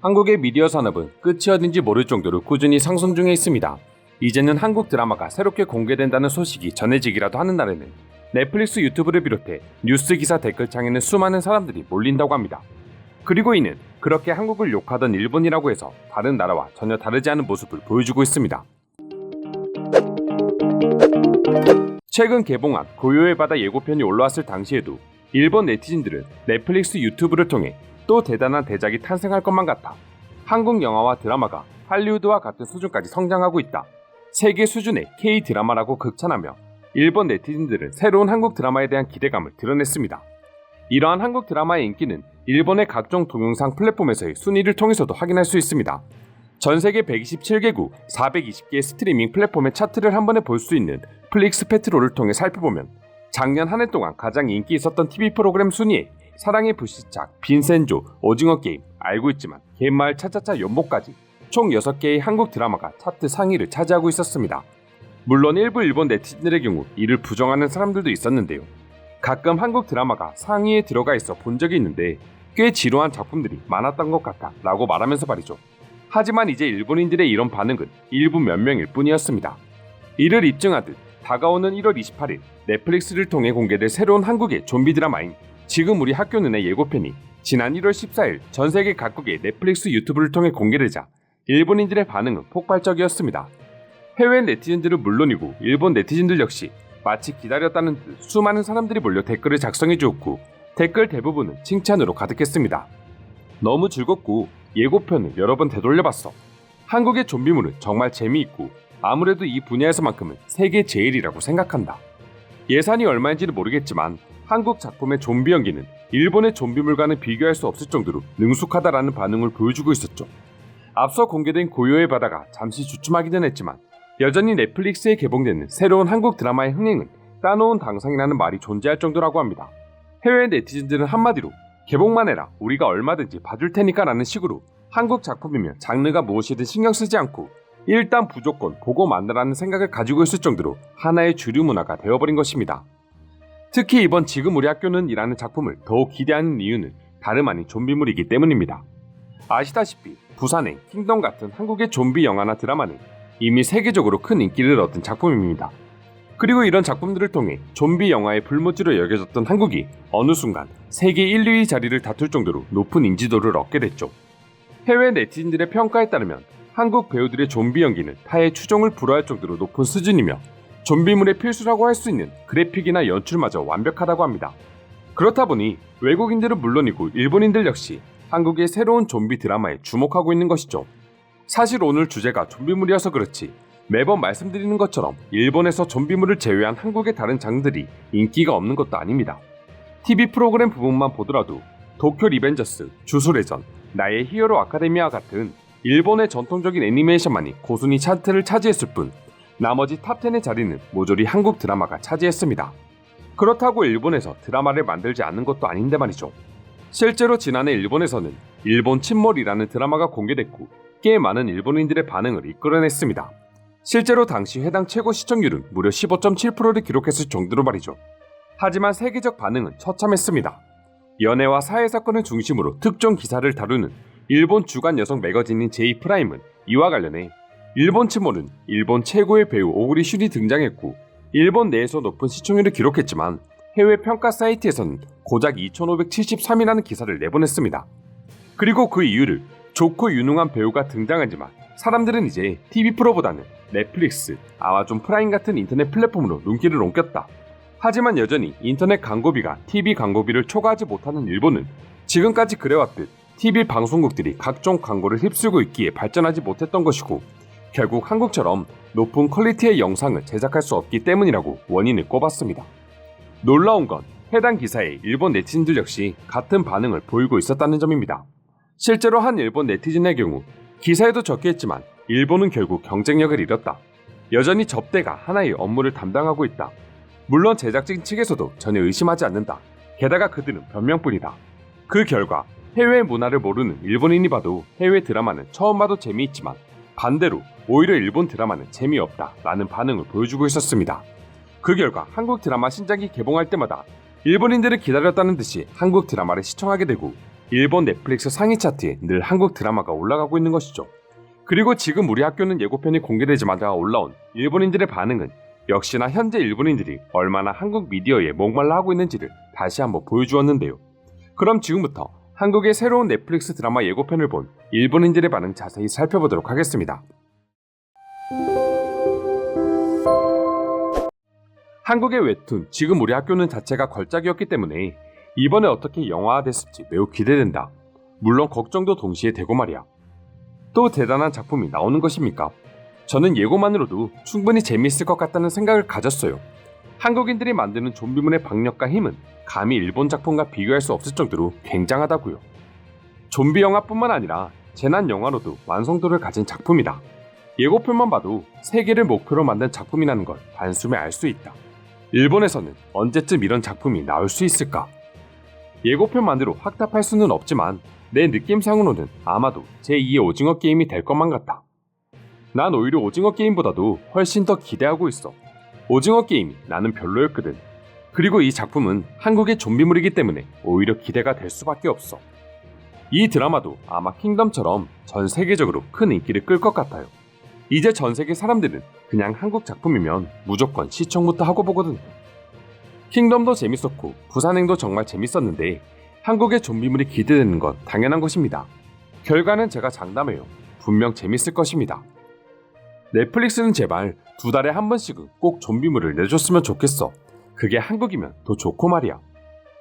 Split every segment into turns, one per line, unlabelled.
한국의 미디어 산업은 끝이 어딘지 모를 정도로 꾸준히 상승 중에 있습니다. 이제는 한국 드라마가 새롭게 공개된다는 소식이 전해지기라도 하는 날에는 넷플릭스 유튜브를 비롯해 뉴스 기사 댓글창에는 수많은 사람들이 몰린다고 합니다. 그리고 이는 그렇게 한국을 욕하던 일본이라고 해서 다른 나라와 전혀 다르지 않은 모습을 보여주고 있습니다. 최근 개봉한 고요의 바다 예고편이 올라왔을 당시에도 일본 네티즌들은 넷플릭스 유튜브를 통해 또 대단한 대작이 탄생할 것만 같아 한국 영화와 드라마가 할리우드와 같은 수준까지 성장하고 있다. 세계 수준의 K 드라마라고 극찬하며 일본 네티즌들은 새로운 한국 드라마에 대한 기대감을 드러냈습니다. 이러한 한국 드라마의 인기는 일본의 각종 동영상 플랫폼에서의 순위를 통해서도 확인할 수 있습니다. 전 세계 127개국 420개의 스트리밍 플랫폼의 차트를 한 번에 볼 수 있는 플릭스 페트롤을 통해 살펴보면 작년 한 해 동안 가장 인기 있었던 TV 프로그램 순위에 사랑의 불시착, 빈센조, 오징어 게임, 알고 있지만 개마을 차차차 연못까지 총 6개의 한국 드라마가 차트 상위를 차지하고 있었습니다. 물론 일부 일본 네티즌들의 경우 이를 부정하는 사람들도 있었는데요. 가끔 한국 드라마가 상위에 들어가 있어 본 적이 있는데 꽤 지루한 작품들이 많았던 것 같다 라고 말하면서 말이죠. 하지만 이제 일본인들의 이런 반응은 일부 몇 명일 뿐이었습니다. 이를 입증하듯 다가오는 1월 28일 넷플릭스를 통해 공개될 새로운 한국의 좀비 드라마인 지금 우리 학교는의 예고편이 지난 1월 14일 전 세계 각국의 넷플릭스 유튜브를 통해 공개되자 일본인들의 반응은 폭발적이었습니다. 해외 네티즌들은 물론이고 일본 네티즌들 역시 마치 기다렸다는 듯 수많은 사람들이 몰려 댓글을 작성해 주었고 댓글 대부분은 칭찬으로 가득했습니다. 너무 즐겁고 예고편을 여러 번 되돌려봤어. 한국의 좀비물은 정말 재미있고 아무래도 이 분야에서만큼은 세계 제일이라고 생각한다. 예산이 얼마인지는 모르겠지만 한국 작품의 좀비 연기는 일본의 좀비물과는 비교할 수 없을 정도로 능숙하다라는 반응을 보여주고 있었죠. 앞서 공개된 고요의 바다가 잠시 주춤하기는 했지만 여전히 넷플릭스에 개봉되는 새로운 한국 드라마의 흥행은 따놓은 당상이라는 말이 존재할 정도라고 합니다. 해외 네티즌들은 한마디로 개봉만 해라 우리가 얼마든지 봐줄 테니까 라는 식으로 한국 작품이면 장르가 무엇이든 신경 쓰지 않고 일단 무조건 보고 만나라는 생각을 가지고 있을 정도로 하나의 주류 문화가 되어버린 것입니다. 특히 이번 지금 우리 학교는 이라는 작품을 더욱 기대하는 이유는 다름 아닌 좀비물이기 때문입니다. 아시다시피 부산행, 킹덤 같은 한국의 좀비 영화나 드라마는 이미 세계적으로 큰 인기를 얻은 작품입니다. 그리고 이런 작품들을 통해 좀비 영화의 불모지로 여겨졌던 한국이 어느 순간 세계 1, 2위 자리를 다툴 정도로 높은 인지도를 얻게 됐죠. 해외 네티즌들의 평가에 따르면 한국 배우들의 좀비 연기는 타의 추종을 불허할 정도로 높은 수준이며 좀비물의 필수라고 할 수 있는 그래픽이나 연출마저 완벽하다고 합니다. 그렇다 보니 외국인들은 물론이고 일본인들 역시 한국의 새로운 좀비 드라마에 주목하고 있는 것이죠. 사실 오늘 주제가 좀비물이어서 그렇지 매번 말씀드리는 것처럼 일본에서 좀비물을 제외한 한국의 다른 장르들이 인기가 없는 것도 아닙니다. TV 프로그램 부분만 보더라도 도쿄 리벤저스, 주술의 전, 나의 히어로 아카데미와 같은 일본의 전통적인 애니메이션만이 고순위 차트를 차지했을 뿐 나머지 탑10의 자리는 모조리 한국 드라마가 차지했습니다. 그렇다고 일본에서 드라마를 만들지 않는 것도 아닌데 말이죠. 실제로 지난해 일본에서는 일본 침몰이라는 드라마가 공개됐고 꽤 많은 일본인들의 반응을 이끌어냈습니다. 실제로 당시 해당 최고 시청률은 무려 15.7%를 기록했을 정도로 말이죠. 하지만 세계적 반응은 처참했습니다. 연애와 사회 사건을 중심으로 특정 기사를 다루는 일본 주간 여성 매거진인 제이프라임은 이와 관련해 일본 침몰은 일본 최고의 배우 오구리 슌이 등장했고 일본 내에서 높은 시청률을 기록했지만 해외 평가 사이트에서는 고작 2573이라는 기사를 내보냈습니다. 그리고 그 이유를 좋고 유능한 배우가 등장하지만 사람들은 이제 TV 프로보다는 넷플릭스, 아마존 프라임 같은 인터넷 플랫폼으로 눈길을 옮겼다. 하지만 여전히 인터넷 광고비가 TV 광고비를 초과하지 못하는 일본은 지금까지 그래왔듯 TV 방송국들이 각종 광고를 휩쓸고 있기에 발전하지 못했던 것이고 결국 한국처럼 높은 퀄리티의 영상을 제작할 수 없기 때문이라고 원인을 꼽았습니다. 놀라운 건 해당 기사에 일본 네티즌들 역시 같은 반응을 보이고 있었다는 점입니다. 실제로 한 일본 네티즌의 경우 기사에도 적혀있지만 일본은 결국 경쟁력을 잃었다. 여전히 접대가 하나의 업무를 담당하고 있다. 물론 제작진 측에서도 전혀 의심하지 않는다. 게다가 그들은 변명뿐이다. 그 결과 해외 문화를 모르는 일본인이 봐도 해외 드라마는 처음 봐도 재미있지만 반대로 오히려 일본 드라마는 재미없다 라는 반응을 보여주고 있었습니다. 그 결과 한국 드라마 신작이 개봉할 때마다 일본인들을 기다렸다는 듯이 한국 드라마를 시청하게 되고 일본 넷플릭스 상위 차트에 늘 한국 드라마가 올라가고 있는 것이죠. 그리고 지금 우리 학교는 예고편이 공개되자마자 올라온 일본인들의 반응은 역시나 현재 일본인들이 얼마나 한국 미디어에 목말라 하고 있는지를 다시 한번 보여주었는데요. 그럼 지금부터 한국의 새로운 넷플릭스 드라마 예고편을 본 일본인들의 반응 자세히 살펴보도록 하겠습니다. 한국의 웹툰 지금 우리 학교는 자체가 걸작이었기 때문에 이번에 어떻게 영화화됐을지 매우 기대된다. 물론 걱정도 동시에 되고 말이야. 또 대단한 작품이 나오는 것입니까? 저는 예고만으로도 충분히 재미있을 것 같다는 생각을 가졌어요. 한국인들이 만드는 좀비물의 박력과 힘은 감히 일본 작품과 비교할 수 없을 정도로 굉장하다고요. 좀비 영화뿐만 아니라 재난 영화로도 완성도를 가진 작품이다. 예고편만 봐도 세계를 목표로 만든 작품이라는 걸 단숨에 알 수 있다. 일본에서는 언제쯤 이런 작품이 나올 수 있을까? 예고편만으로 확답할 수는 없지만 내 느낌상으로는 아마도 제2의 오징어 게임이 될 것만 같아. 난 오히려 오징어 게임보다도 훨씬 더 기대하고 있어. 오징어 게임이 나는 별로였거든. 그리고 이 작품은 한국의 좀비물이기 때문에 오히려 기대가 될 수밖에 없어. 이 드라마도 아마 킹덤처럼 전 세계적으로 큰 인기를 끌 것 같아요. 이제 전 세계 사람들은 그냥 한국 작품이면 무조건 시청부터 하고 보거든. 킹덤도 재밌었고 부산행도 정말 재밌었는데 한국의 좀비물이 기대되는 건 당연한 것입니다. 결과는 제가 장담해요. 분명 재밌을 것입니다. 넷플릭스는 제발 두 달에 한 번씩은 꼭 좀비물을 내줬으면 좋겠어. 그게 한국이면 더 좋고 말이야.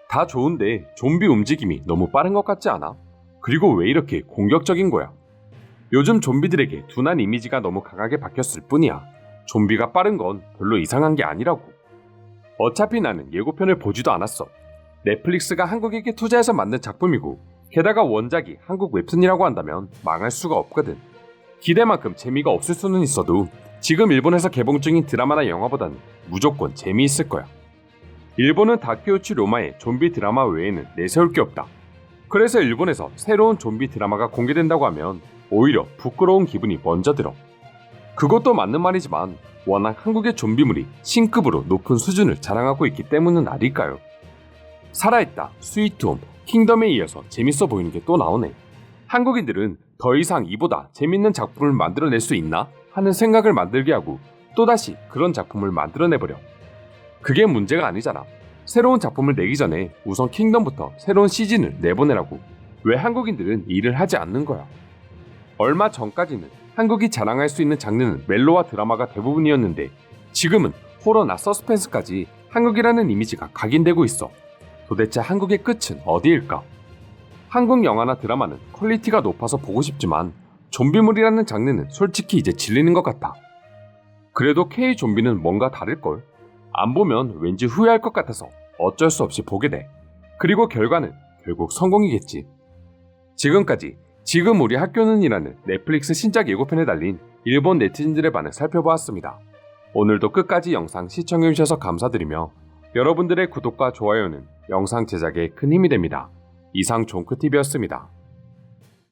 다 좋은데 좀비 움직임이 너무 빠른 것 같지 않아? 그리고 왜 이렇게 공격적인 거야? 요즘 좀비들에게 둔한 이미지가 너무 강하게 박혔을 뿐이야. 좀비가 빠른 건 별로 이상한 게 아니라고. 어차피 나는 예고편을 보지도 않았어. 넷플릭스가 한국에게 투자해서 만든 작품이고, 게다가 원작이 한국 웹툰이라고 한다면 망할 수가 없거든. 기대만큼 재미가 없을 수는 있어도 지금 일본에서 개봉 중인 드라마나 영화보다는 무조건 재미있을 거야. 일본은 다큐우치 로마의 좀비 드라마 외에는 내세울 게 없다. 그래서 일본에서 새로운 좀비 드라마가 공개된다고 하면 오히려 부끄러운 기분이 먼저 들어. 그것도 맞는 말이지만 워낙 한국의 좀비물이 신급으로 높은 수준을 자랑하고 있기 때문은 아닐까요? 살아있다, 스위트홈, 킹덤에 이어서 재밌어 보이는 게 또 나오네. 한국인들은 더 이상 이보다 재밌는 작품을 만들어낼 수 있나 하는 생각을 만들게 하고 또다시 그런 작품을 만들어내버려. 그게 문제가 아니잖아. 새로운 작품을 내기 전에 우선 킹덤부터 새로운 시즌을 내보내라고. 왜 한국인들은 일을 하지 않는 거야? 얼마 전까지는 한국이 자랑할 수 있는 장르는 멜로와 드라마가 대부분이었는데 지금은 호러나 서스펜스까지 한국이라는 이미지가 각인되고 있어. 도대체 한국의 끝은 어디일까? 한국 영화나 드라마는 퀄리티가 높아서 보고 싶지만 좀비물이라는 장르는 솔직히 이제 질리는 것 같아. 그래도 K 좀비는 뭔가 다를걸? 안 보면 왠지 후회할 것 같아서 어쩔 수 없이 보게 돼. 그리고 결과는 결국 성공이겠지. 지금까지 지금 우리 학교는이라는 넷플릭스 신작 예고편에 달린 일본 네티즌들의 반응 살펴보았습니다. 오늘도 끝까지 영상 시청해주셔서 감사드리며 여러분들의 구독과 좋아요는 영상 제작에 큰 힘이 됩니다. 이상 종크TV였습니다.